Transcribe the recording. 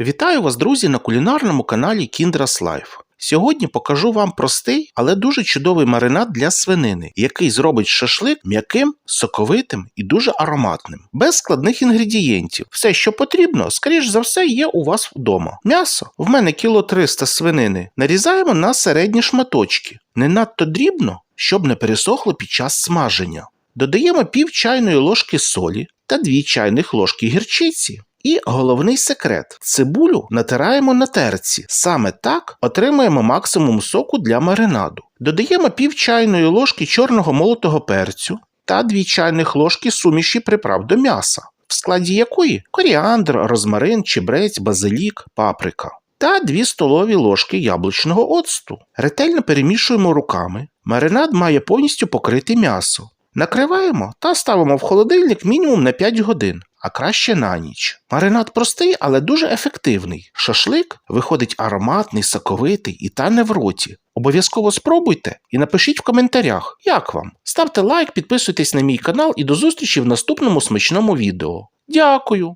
Вітаю вас, друзі, на кулінарному каналі Kindras Life. Сьогодні покажу вам простий, але дуже чудовий маринад для свинини, який зробить шашлик м'яким, соковитим і дуже ароматним, без складних інгредієнтів. Все, що потрібно, скоріш за все, є у вас вдома. М'ясо в мене кіло 300 свинини. Нарізаємо на середні шматочки, не надто дрібно, щоб не пересохло під час смаження. Додаємо пів чайної ложки солі та 2 чайних ложки гірчиці. І головний секрет: цибулю натираємо на терці. Саме так отримаємо максимум соку для маринаду. Додаємо пів чайної ложки чорного молотого перцю та 2 чайних ложки суміші приправ до м'яса, в складі якої коріандр, розмарин, чебрець, базилік, паприка. Та 2 столові ложки яблучного оцту. Ретельно перемішуємо руками. Маринад має повністю покрити м'ясо. Накриваємо та ставимо в холодильник мінімум на 5 годин, а краще на ніч. Маринад простий, але дуже ефективний. Шашлик виходить ароматний, соковитий і тане в роті. Обов'язково спробуйте і напишіть в коментарях, як вам. Ставте лайк, підписуйтесь на мій канал і до зустрічі в наступному смачному відео. Дякую!